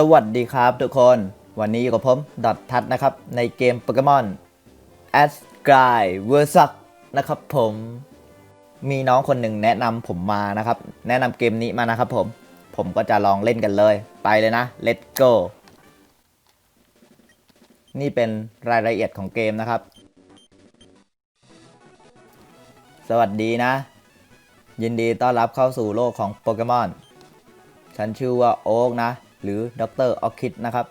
สวัสดีครับทุกคน วันนี้อยู่กับผมดอททัศนะครับ ในเกมโปเกมอน a s g r i v e r s u นะครับผม มีน้องคนหนึ่งแนะนำผมมานะครับ แนะนำเกมนี้มานะครับผม ผมก็จะลองเล่นกันเลย ไปเลยนะ let's go นี่เป็นรายละเอียดของเกมนะครับ สวัสดีนะ ยินดีต้อนรับเข้าสู่โลกของโปเกมอน ฉันชื่อว่าโอ๊กนะ หรือดรออคิดนะครับ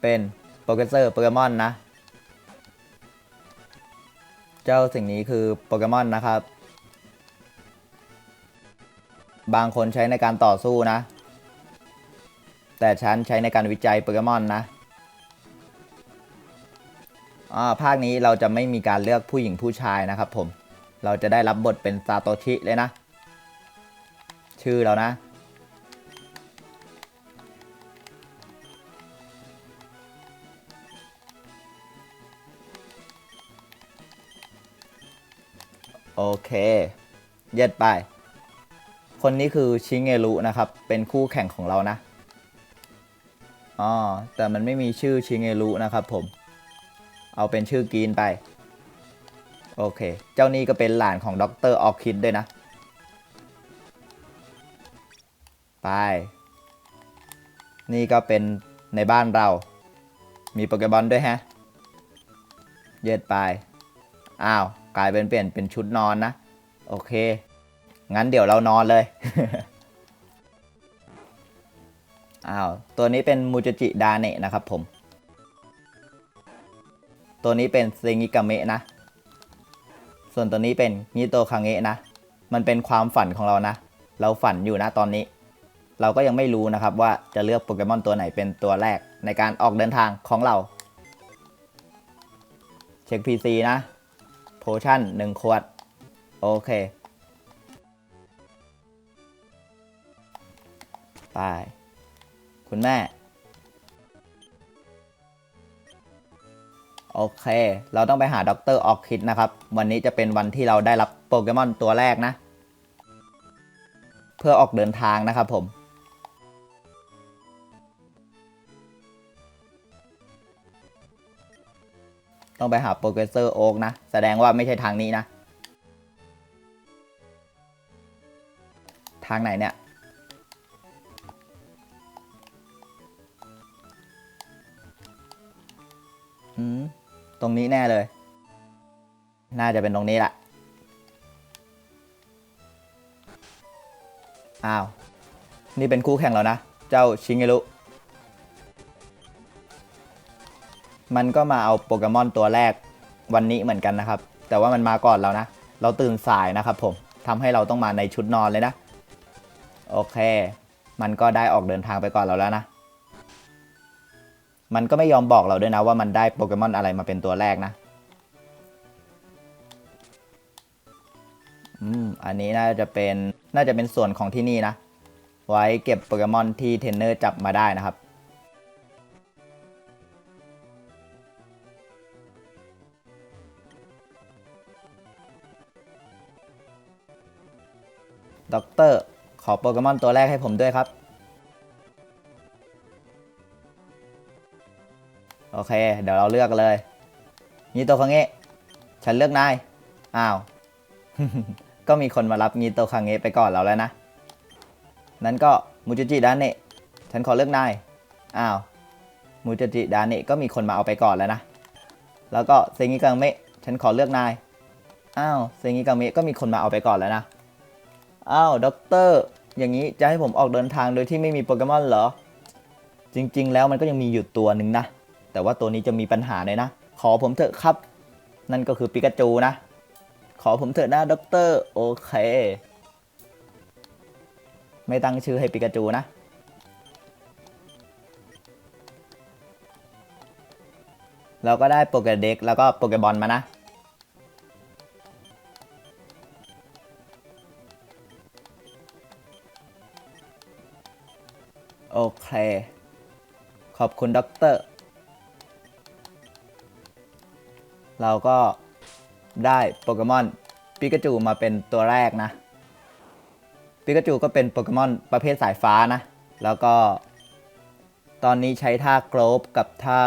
เป็นโปรเกรเซอร์โปเกมอนนะ เจ้าสิ่งนี้คือโปเกมอนนะครับ บางคนใช้ในการต่อสู้นะ แต่ฉันใช้ในการวิจัยโปเกมอนนะอ่าภาคนี้เราจะไม่มีการเลือกผู้หญิงผู้ชายนะครับผม เราจะได้รับบทเป็นซาโตชิเลยนะ ชื่อเรานะ โอเคเย็ดไป คนนี้คือชิเงรุนะครับ เป็นคู่แข่งของเรานะอ๋อแต่มันไม่มีชื่อชิเงรุนะครับผม เอาเป็นชื่อกีนไป โอเค เจ้านี่ก็เป็นหลานของด็อกเตอร์ออคิดด้วยนะ ไป นี่ก็เป็นในบ้านเรา มีโปเกมอนด้วยฮะ เย็ดไป อ้าว กลายเป็นเปลี่ยนเป็นชุดนอนนะ โอเค งั้นเดี๋ยวเรานอนเลย อ้าว ตัวนี้เป็นมูจจิดาเนะนะครับผม ตัวนี้เป็นเซงิกาเมะนะ ส่วนตัวนี้เป็นนิโตคังเงะนะ มันเป็นความฝันของเรานะ เราฝันอยู่นะตอนนี้ เราก็ยังไม่รู้นะครับว่าจะเลือกโปเกมอนตัวไหนเป็นตัวแรกในการออกเดินทางของเรา เช็ค PC นะ โพชั่น1ขวด โอเค ไป คุณแม่ โอเค เราต้องไปหาด็อกเตอร์ออกคิดนะครับ วันนี้จะเป็นวันที่เราได้รับโปเกมอนตัวแรกนะ เพื่อออกเดินทางนะครับผม ต้องไปหาโปรเกรสเซอร์โอ๊กนะ แสดงว่าไม่ใช่ทางนี้นะ ทางไหนเนี่ยอืมตรงนี้แน่เลย น่าจะเป็นตรงนี้แหละ อ้าว นี่เป็นคู่แข่งแล้วนะ เจ้าชิงเงรุ มันก็มาเอาโปเกมอนตัวแรกวันนี้เหมือนกันนะครับ แต่ว่ามันมาก่อนเรานะ เราตื่นสายนะครับผมทำให้เราต้องมาในชุดนอนเลยนะ โอเค มันก็ได้ออกเดินทางไปก่อนเราแล้วนะ มันก็ไม่ยอมบอกเราด้วยนะว่ามันได้โปเกมอนอะไรมาเป็นตัวแรกนะ อืม อันนี้น่าจะเป็น น่าจะเป็นส่วนของที่นี่นะ ไว้เก็บโปเกมอนที่เทรนเนอร์จับมาได้นะครับ ด็อกเตอร์ ขอโปเกมอนตัวแรกให้ผมด้วยครับ โอเค เดี๋ยวเราเลือกเลยงีโตคังเงะฉันเลือกนาย อ้าว ก็มีคนมารับงีโตคังเงะไปก่อนเราแล้วนะ นั้นก็มูจิจิดาเนะฉันขอเลือกนาย อ้าว มูจิจิดาเนะก็มีคนมาเอาไปก่อนแล้วนะ แล้วก็เซงิกังเมะ ฉันขอเลือกนาย อ้าว เซงิกังเมะก็มีคนมาเอาไปก่อนแล้วนะ อ้าวด็อกเตอร์อย่างนี้จะให้ผมออกเดินทางโดยที่ไม่มีโปเกมอนเหรอ จริงๆ แล้วมันก็ยังมีอยู่ตัวหนึ่งนะ แต่ว่าตัวนี้จะมีปัญหาเลยนะ ขอผมเถอะครับ นั่นก็คือปิกาจูนะ ขอผมเถอะนะด็อกเตอร์โอเค ไม่ตั้งชื่อให้ปิกาจูนะเราก็ได้โปเกเด็กแล้วก็โปเกบอลมานะ เค ขอบคุณด็อกเตอร์ เราก็ได้โปเกมอนปิกาจูมาเป็นตัวแรกนะปิกาจูก็เป็นโปเกมอนประเภทสายฟ้านะ แล้วก็ ตอนนี้ใช้ท่าโกลบกับท่า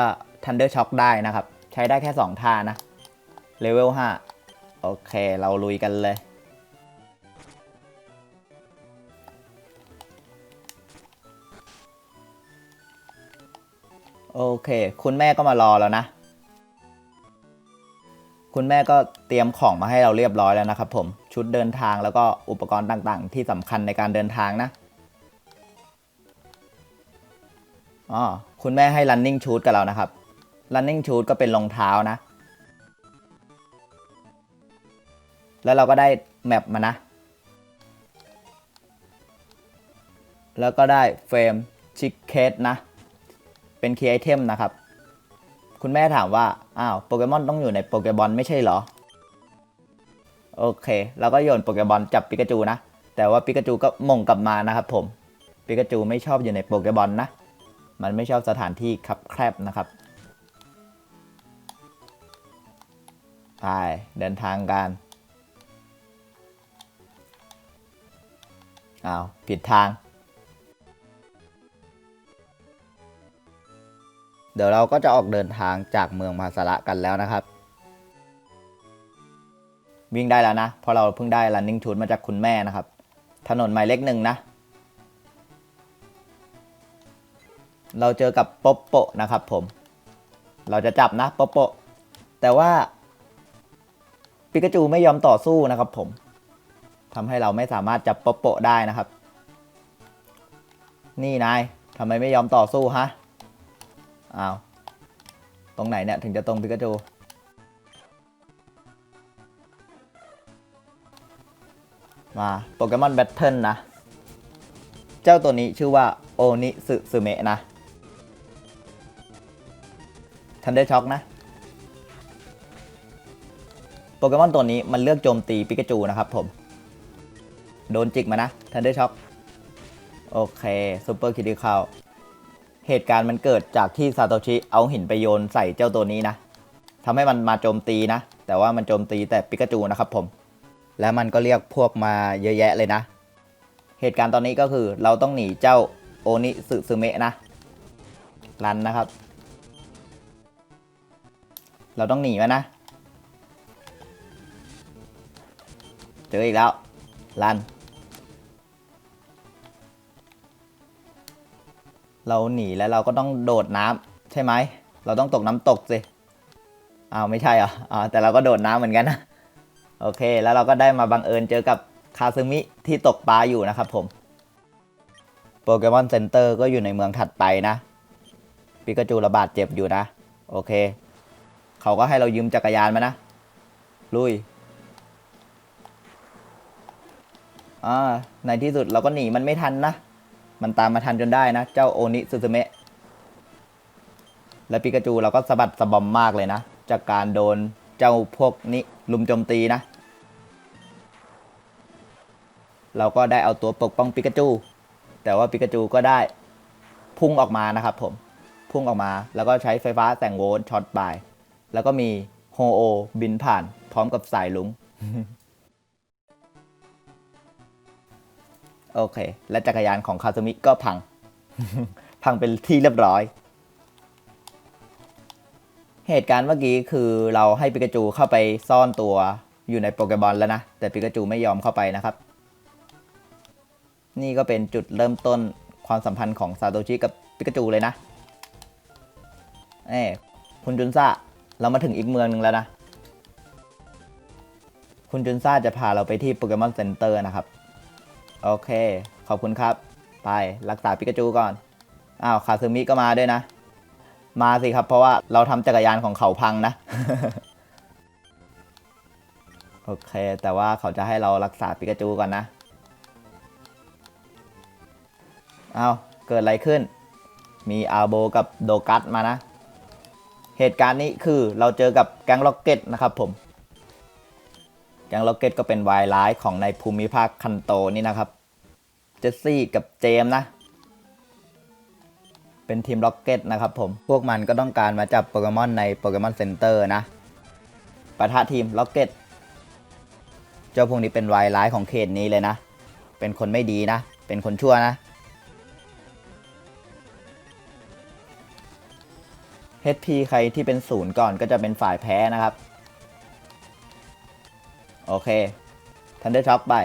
Thunder Shock ได้นะครับ ใช้ได้แค่ 2 ท่านะเลเวล5โอเค เราลุยกันเลย โอเค คุณแม่ก็มารอแล้วนะ คุณแม่ก็เตรียมของมาให้เราเรียบร้อยแล้วนะครับ ผม ชุดเดินทางแล้วก็อุปกรณ์ต่างๆ ที่สำคัญในการเดินทางนะอ๋อคุณแม่ให้ running shoes กับเรานะครับ running shoes ก็เป็นรองเท้านะ แล้วเราก็ได้แมปมานะ แล้วก็ได้เฟรมชิคเคสนะ เป็นคีย์ไอเทมนะครับ คุณแม่ถามว่า อ้าวโปเกมอนต้องอยู่ในโปเกบอลไม่ใช่เหรอ โอเค เราก็โยนโปเกบอลจับปิกาจูนะ แต่ว่าปิกาจูก็มงกลับมานะครับผม ปิกาจูไม่ชอบอยู่ในโปเกบอลนะ มันไม่ชอบสถานที่คับแคบนะครับ ไปเดินทางกันอ้าวผิดทาง เดี๋ยวเราก็จะออกเดินทางจากเมืองมาสระกันแล้วนะครับ วิ่งได้แล้วนะ เพราะเราเพิ่งได้ running shoes มาจากคุณแม่นะครับ ถนนหมายเลขหนึ่งนะ เราเจอกับโปปโปะนะครับผม เราจะจับนะโปปโปะแต่ว่าปิกาจูไม่ยอมต่อสู้นะครับผมทำให้เราไม่สามารถจับโปปโปะได้นะครับ นี่นายทำไมไม่ยอมต่อสู้ฮะ อ้าว ตรงไหนเนี่ย ถึงจะตรงปิกาจู มาโปเกมอนแบทเทิลนะ เจ้าตัวนี้ชื่อว่า โอนิสึสึเมะนะทันได้ช็อกนะ โปเกมอนตัวนี้มันเลือกโจมตีปิกาจูนะครับผม โดนจิกมานะทันได้ช็อก โอเคซูเปอร์คิด i ค a l เหตุการณ์มันเกิดจากที่ซาโตชิเอาหินไปโยนใส่เจ้าตัวนี้นะทำให้มันมาโจมตีนะ แต่ว่ามันโจมตีแต่ปิกาจูนะครับผม แล้วมันก็เรียกพวกมาเยอะแยะเลยนะ เหตุการณ์ตอนนี้ก็คือเราต้องหนีเจ้าโอนิสึซึเมะนะ รันนะครับ เราต้องหนีมันนะ เจออีกแล้ว รัน เราหนีแล้วเราก็ต้องโดดน้ำใช่ไหม เราต้องตกน้ำตกสิอ้าวไม่ใช่เหรออ๋อแต่เราก็โดดน้ำเหมือนกันนะ โอเค แล้วเราก็ได้มาบังเอิญเจอกับคาซึมิที่ตกปลาอยู่นะครับผม โปเกมอนเซ็นเตอร์ก็อยู่ในเมืองถัดไปนะปิกาจูระบาดเจ็บอยู่นะ โอเค เขาก็ให้เรายืมจักรยานมานะ ลุยอ่าในที่สุดเราก็หนีมันไม่ทันนะ มันตามมาทันจนได้นะ เจ้าโอนิซูซูเมะ และปิกาจูเราก็สะบัดสะบอมมากเลยนะ จากการโดนเจ้าพวกนี้ลุมโจมตีนะ เราก็ได้เอาตัวปกป้องปิกาจู แต่ว่าปิกาจูก็ได้พุ่งออกมานะครับผม พุ่งออกมา แล้วก็ใช้ไฟฟ้าแสงโวลต์ช็อตไป แล้วก็มีโฮโอบินผ่านพร้อมกับสายลุง โอเค และจักรยานของคาซึมิก็พัง พังเป็นที่เรียบร้อย เหตุการณ์เมื่อกี้คือเราให้ปิกาจูเข้าไปซ่อนตัวอยู่ในโปเกบอลแล้วนะ แต่ปิกาจูไม่ยอมเข้าไปนะครับ นี่ก็เป็นจุดเริ่มต้นความสัมพันธ์ของซาโตชิกับปิกาจูเลยนะเอ้คุณจุนซ่าเรามาถึงอีกเมืองหนึ่งแล้วนะ คุณจุนซ่าจะพาเราไปที่โปเกมอนเซ็นเตอร์นะครับ โอเค ขอบคุณครับ ไปรักษาปิกาจูก่อน อ้าวคาซึมิก็มาด้วยนะ มาสิครับ เพราะว่าเราทำจักรยานของเขาพังนะ โอเค แต่ว่าเขาจะให้เรารักษาปิกาจูก่อนนะเอาเกิดอะไรขึ้น มีอาโบกับโดกัสมานะ เหตุการณ์นี้คือเราเจอกับแก๊งล็อกเก็ตนะครับผม แก๊งล็อกเก็ตก็เป็นวายร้ายของในภูมิภาคคันโตนี่นะครับ เจสซี่กับเจมนะ เป็นทีมล็อกเก็ตนะครับผม พวกมันก็ต้องการมาจับโปเกมอนในโปเกมอนเซ็นเตอร์นะปะทะทีมล็อกเก็ต เจ้าพวกนี้เป็นวายร้ายของเขตนี้เลยนะ เป็นคนไม่ดีนะ เป็นคนชั่วนะ HP ใครที่เป็นศูนย์ก่อนก็จะเป็นฝ่ายแพ้นะครับ โอเคทันเดอร์ช็อปไป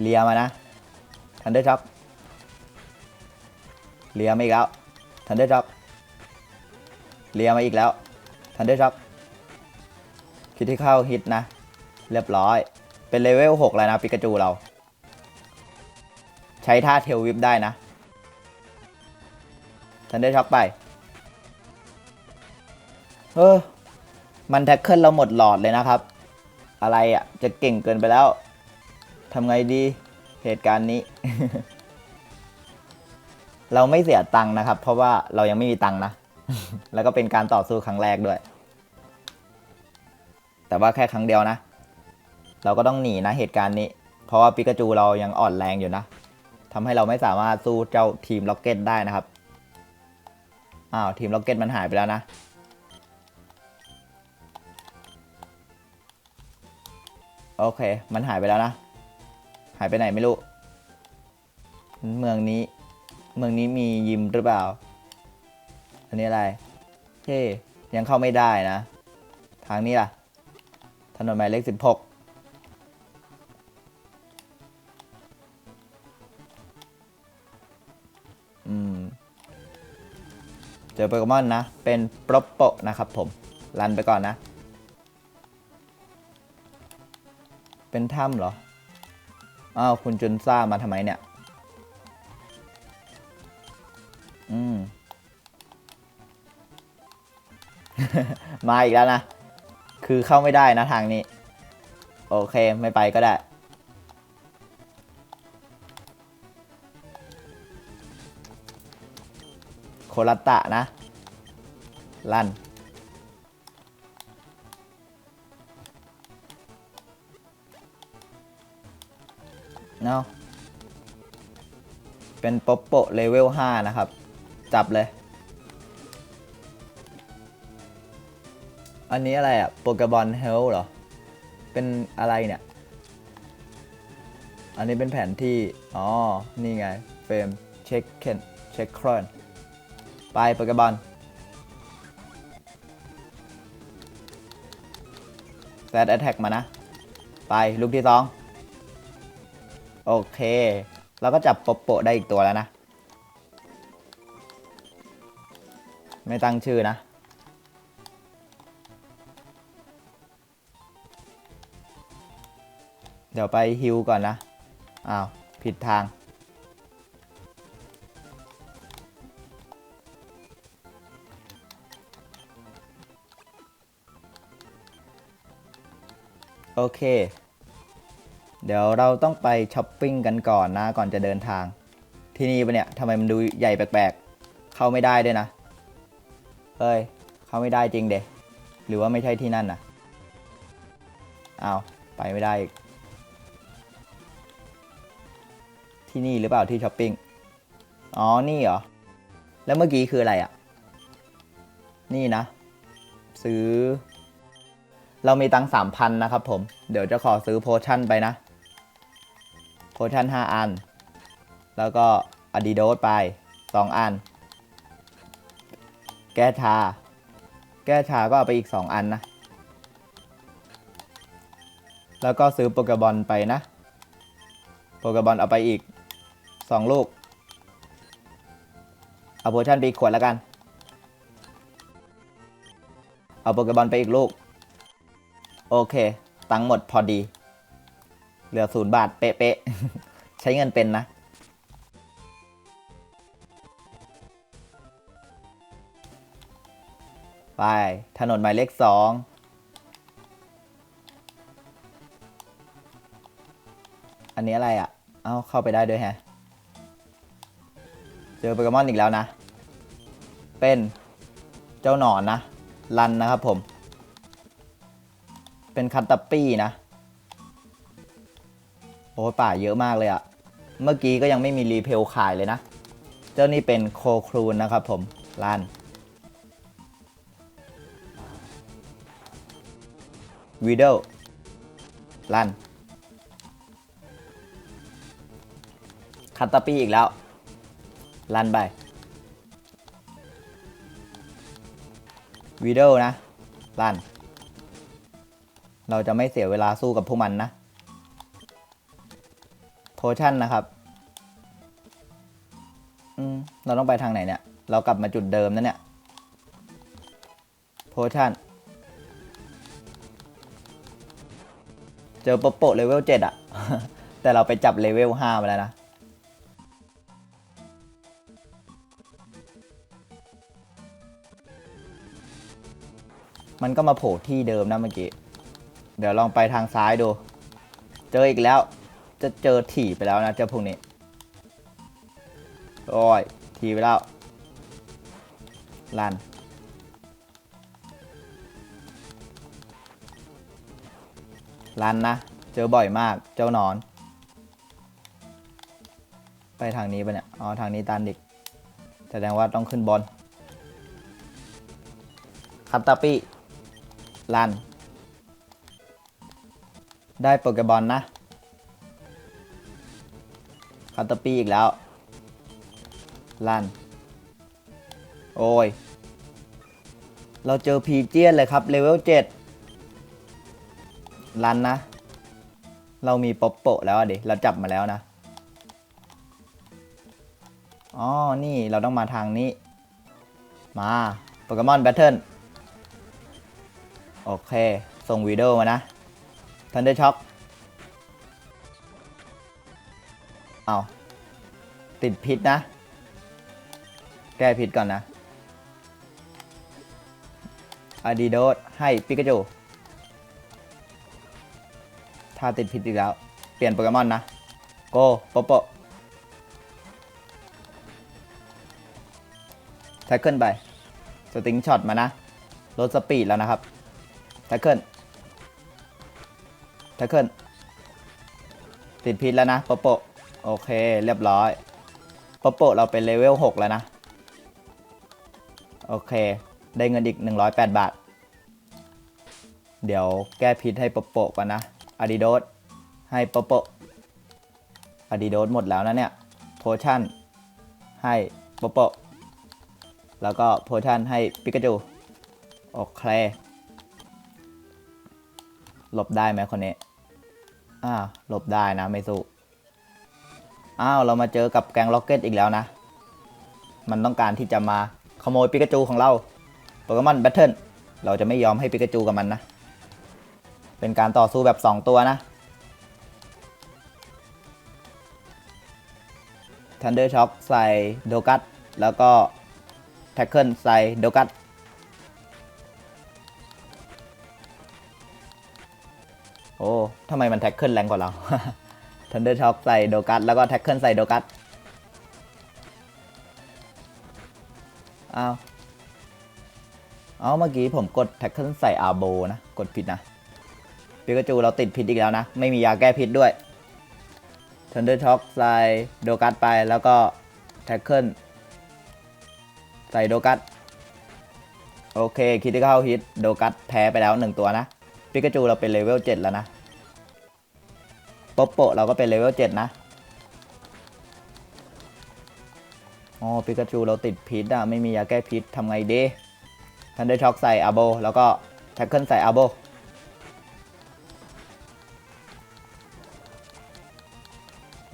เลียมานะทันเดอร์ช็อปเลียมาอีกแล้วทันเดอร์ช็อปเลียมาอีกแล้วทันเดอร์ช็อปคิดที่เข้าฮิตนะ เรียบร้อย เป็นเลเวล6แล้วนะปิกาจูเรา ใช้ท่าเทลวิปได้นะทันได้ช็อกไป เออ มันแท็กเกิลเราหมดหลอดเลยนะครับ อะไรอะ จะเก่งเกินไปแล้วทำไงดีเหตุการณ์นี้ เราไม่เสียตังค์นะครับ เพราะว่าเรายังไม่มีตังค์นะ แล้วก็เป็นการต่อสู้ครั้งแรกด้วย แต่ว่าแค่ครั้งเดียวนะ เราก็ต้องหนีนะเหตุการณ์นี้ เพราะว่าปิกาจูเรายังอ่อนแรงอยู่นะทำให้เราไม่สามารถสู้เจ้าทีมล็อกเก็ตได้นะครับอ้าวทีมล็อกเก็ตมันหายไปแล้วนะ โอเค มันหายไปแล้วนะ หายไปไหนไม่รู้ เมืองนี้ เมืองนี้มียิมหรือเปล่า อันนี้อะไรเฮ้ยังเข้าไม่ได้นะ ทางนี้ล่ะ ถนนหมายเลขสิบหกอืมเจอโปเกมอนนะ เป็นปรบโปะนะครับผม รันไปก่อนนะ เป็นถ้ำเหรอ อ้าว คุณจุนซ่ามาทำไมเนี่ย อืม มาอีกแล้วนะ คือเข้าไม่ได้นะทางนี้ โอเค ไม่ไปก็ได้ โคลัตตะนะ ลั่น เนาะเป็นป๊อปโปเลเวล 5 นะครับ จับเลย อันนี้อะไรอะโปเกบอลเฮลเหรอ เป็นอะไรเนี่ย อันนี้เป็นแผนที่ อ๋อ นี่ไง เฟรม เช็คเคนเช็คครอนไปโปเกบอลแซดแอตแทกมานะ ไป ลูกที่สอง โอเค เราก็จับโปโปะได้อีกตัวแล้วนะ ไม่ตั้งชื่อนะ เดี๋ยวไปฮิวก่อนนะ อ้าว ผิดทาง โอเค เดี๋ยวเราต้องไปช้อปปิ้งกันก่อนนะก่อนจะเดินทาง ที่นี่ปะเนี่ยทำไมมันดูใหญ่แปลกๆ เข้าไม่ได้ด้วยนะ เฮ้ย เข้าไม่ได้จริงเดะหรือว่าไม่ใช่ที่นั่นนะเอาไปไม่ได้อีก ที่นี่หรือเปล่าที่ช้อปปิ้ง อ๋อ นี่เหรอ แล้วเมื่อกี้คืออะไรอะ่ะ นี่นะ ซื้อ เรามีตังสามพันนะครับผม เดี๋ยวจะขอซื้อโพชั่นไปนะ โพชั่นห้าอัน แล้วก็อะดีโดสไปสองอัน แก้ชา แก้ชาก็เอาไปอีกสองอันนะ แล้วก็ซื้อโปเกบอลไปนะ โปเกบอลเอาไปอีกสองลูก เอาโพชั่นไปอีกขวดแล้วกัน เอาโปเกบอลไปอีกลูก โอเค ตังค์หมดพอดี เหลือศูนย์บาทเป๊ะๆ ใช้เงินเป็นนะ ไป ถนนหมายเลขสองอันนี้อะไรอะ เอาเข้าไปได้ด้วยแฮะ เจอโปเกมอนอีกแล้วนะ เป็นเจ้าหนอนนะ รันนะครับผม เป็นคัตตปี้นะ โอ้ป่าเยอะมากเลยอะเมื่อกี้ก็ยังไม่มีรีเพลขายเลยนะ เจ้านี่เป็นโคครูนนะครับผมล้านวีดเดิลลันคาตตาปีอีกแล้ว ลันไปวีดเดิลนะ ลัน เราจะไม่เสียเวลาสู้กับพวกมันนะ โพชั่นนะครับ อืม เราต้องไปทางไหนเนี่ย เรากลับมาจุดเดิมนะเนี่ย โพชั่น เจอโปโปะเลเวลเจ็ดอะ แต่เราไปจับเลเวลห้ามาแล้วนะ มันก็มาโผล่ที่เดิมนะเมื่อกี้ เดี๋ยวลองไปทางซ้ายดู เจออีกแล้ว จะเจอถี่ไปแล้วนะเจ้าพวกนี้โอ้ยถี่ไปแล้วลันลันนะ เจอบ่อยมากเจ้านอน ไปทางนี้ปะเนี่ย อ๋อ ทางนี้ตันดิกแสดงว่าต้องขึ้นบนคัตตาปิลัน ได้โปเกบอลนะ คัตตาปีอีกแล้ว ลันโอ้ย เราเจอพีเจียนเลยครับ เลเวล7ลันนะ เรามีป๊อปโปะแล้วดิ เราจับมาแล้วนะ อ๋อ นี่เราต้องมาทางนี้ มาโปเกมอนแบทเทิลโอเค ส่งวีดีโอมานะทันเดอร์ช็อค เอาติดพิษนะ แก้พิษก่อนนะอาดิโดสให้ปิกาจูถ้าติดพิษอีกแล้ว เปลี่ยนโปเกมอนนะ โกโปโปแท็กเกิลไป สติงช็อตมานะ ลดสปีดแล้วนะครับ แท็กเกิล แท็กเกิล ติดพิษแล้วนะโปโป โอเค เรียบร้อยปโปเราเป็นเลเวล 6 แล้วนะ โอเค ได้เงินอีก 108 บาท เดี๋ยวแก้พิษให้ปโปก่อนนะอาดิโดสให้ปโปอาดิโดสหมดแล้วนะเนี่ย โพชั่น ให้ปโปแล้วก็โพชั่นให้ปิกาจู โอเค หลบได้ไหมคนนี้อ้าหลบได้นะไม่สู้ อ้าวเรามาเจอกับแกงล็อกเก็ตอีกแล้วนะ มันต้องการที่จะมาขโมยปิกาจูของเราโปเกมอนแบทเทิลเราจะไม่ยอมให้ปิกาจูกับมันนะ เป็นการต่อสู้แบบ 2 ตัวนะ Thunder Shock ใส่โดกัสแล้วก็แท็กเกิลใส่โดกัสโอ้ทำไมมันแท็กเกิลแรงกว่าเรา Thunder Shock ใส่โดกัสแล้วก็แท็กเกิลใส่โดกัสอ้าวเอาเมื่อกี้ผมกดแท็กเกิลใส่อาโบนะ กดผิดนะปิกาจูเราติดพิษอีกแล้วนะ ไม่มียาแก้พิษด้วย Thunder Shock ใส่โดกัสไปแล้วก็แท็กเกิลใส่โดกัสโอเคคิดที่เข้าฮิตโดกัสแพ้ไปแล้ว 1 ตัวนะปิกาจูเราเป็นเลเวล7แล้วนะ ป๊ปโปะเราก็เป็นเลเวล7นะอ๋อปิกาจูเราติดพิษอะไม่มียาแก้พิษทำไงดีทันเดอร์ช็อคใส่อาโบแล้วก็แท็กเกิลใส่อาโบ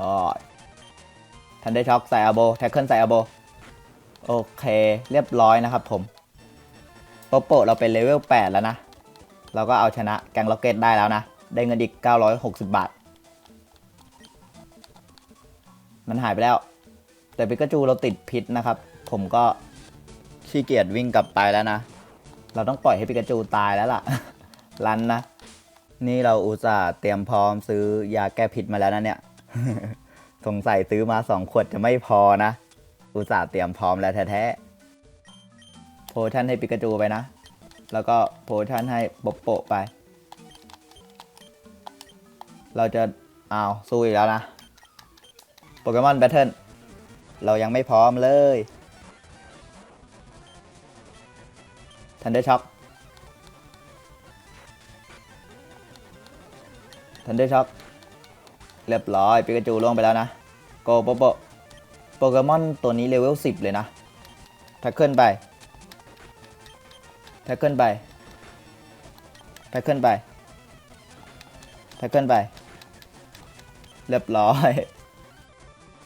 อ๋อทันเดอร์ช็อคใส่อาโบแท็กเกิลใส่อาโบโอเคเรียบร้อยนะครับผมป๊ปโปเราเป็นเลเวล8แล้วนะ เราก็เอาชนะแกงล็อกเก็ตได้แล้วนะ ได้เงินอีก 960 บาท มันหายไปแล้ว แต่ปิกาจูเราติดพิษนะครับ ผมก็ขี้เกียจวิ่งกลับไปแล้วนะ เราต้องปล่อยให้ปิกาจูตายแล้วล่ะ รันนะ นี่เราอุตส่าห์เตรียมพร้อมซื้อยาแก้พิษมาแล้วนะเนี่ย สงสัยซื้อมาสองขวดจะไม่พอนะ อุตส่าห์เตรียมพร้อมแล้วแท้ๆ โพชั่นให้ปิกาจูไปนะ แล้วก็โพชั่นให้โปโปะไป เราจะเอาสู้อีกแล้วนะ โปเกมอนแบทเทิลเรายังไม่พร้อมเลยทันเดอร์ช็อคทันเดอร์ช็อคเรียบร้อยปิกาจูล่วงไปแล้วนะ โกโปโปโปเกมอนตัวนี้เลเวล 10 เลยนะแท็กเกิลไปแท็กเกิลไปแท็กเกิลไปแท็กเกิลไป เรียบร้อย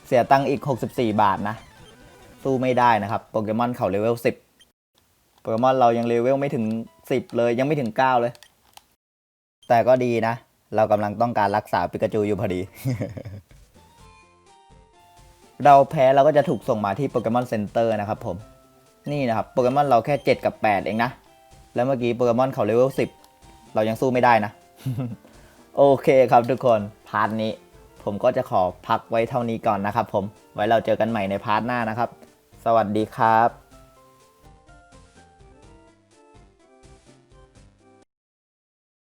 เสียตังค์อีก 64 บาทนะ สู้ไม่ได้นะครับ โปเกมอนเขาเลเวล 10 โปเกมอนเรายังเลเวลไม่ถึง 10 เลยยังไม่ถึง 9 เลย แต่ก็ดีนะ เรากำลังต้องการรักษาปิกาจูอยู่พอดี เราแพ้เราก็จะถูกส่งมาที่โปเกมอนเซ็นเตอร์นะครับผม นี่นะครับโปเกมอนเราแค่ 7 กับ 8 เองนะ แล้วเมื่อกี้โปเกมอนเขาเลเวล 10 เรายังสู้ไม่ได้นะ โอเคครับทุกคน พาร์ทนี้ ผมก็จะขอพักไว้เท่านี้ก่อนนะครับผมไว้เราเจอกันใหม่ในพาร์ทหน้านะครับ สวัสดีครับ